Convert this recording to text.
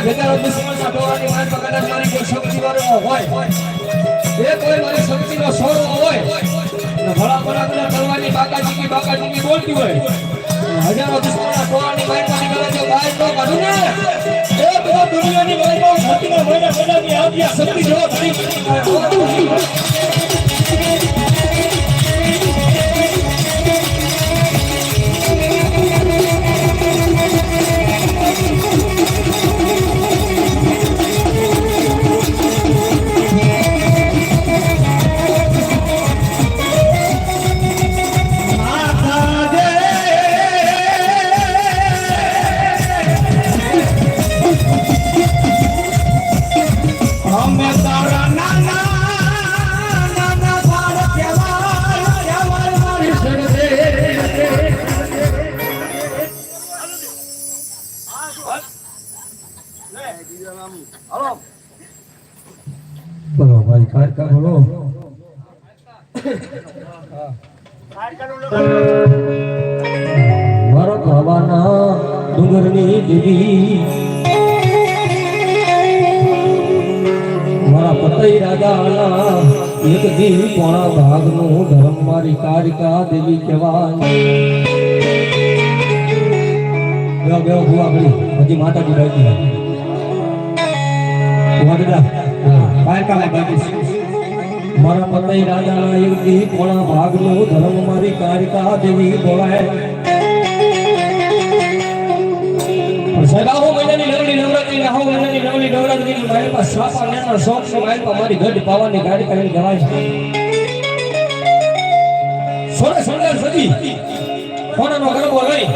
ટોળા હોય કે ભેગા દુશ્મનના ટોળાની મારમાં કદાચ મારી કોઈ શક્તિવાળો હોય. એ કોઈ શક્તિનો સોળો હોય. અને ભલા ભલા બાકાજીકી બાકાજીકી બોલતી હોય. હજારો દુશ્મનના ને મહિના બધાની આવી શક્તિ જેવો બોલો ભાઈ કાર બોલો મારો હવાના ડુંગરની દેવી મારા પતઈ રાજાના એક દિન પોણા ભાગનું ધર્મ મારી કારિકા દેવી કહેવાય. બેહો બેહો ભૂવા ગળી હજી માતાજી બેઠી કારકા લાગી મારા પતઈ રાજાના યુગથી કોણા ભાગનું ધર્મ મારી કારિકા દેવી બોલાય સગાહો મહિનાની નવલી નવરાત્રી નાહો મહિનાની નવલી નવરાત્રી મારી પાસે સાપા નેના શોખ છે મારી પાસે મારી ગઢ પાવાની ગાડી કરીને જવાય સોને સોને સજી કોનાનો ગરબો લઈ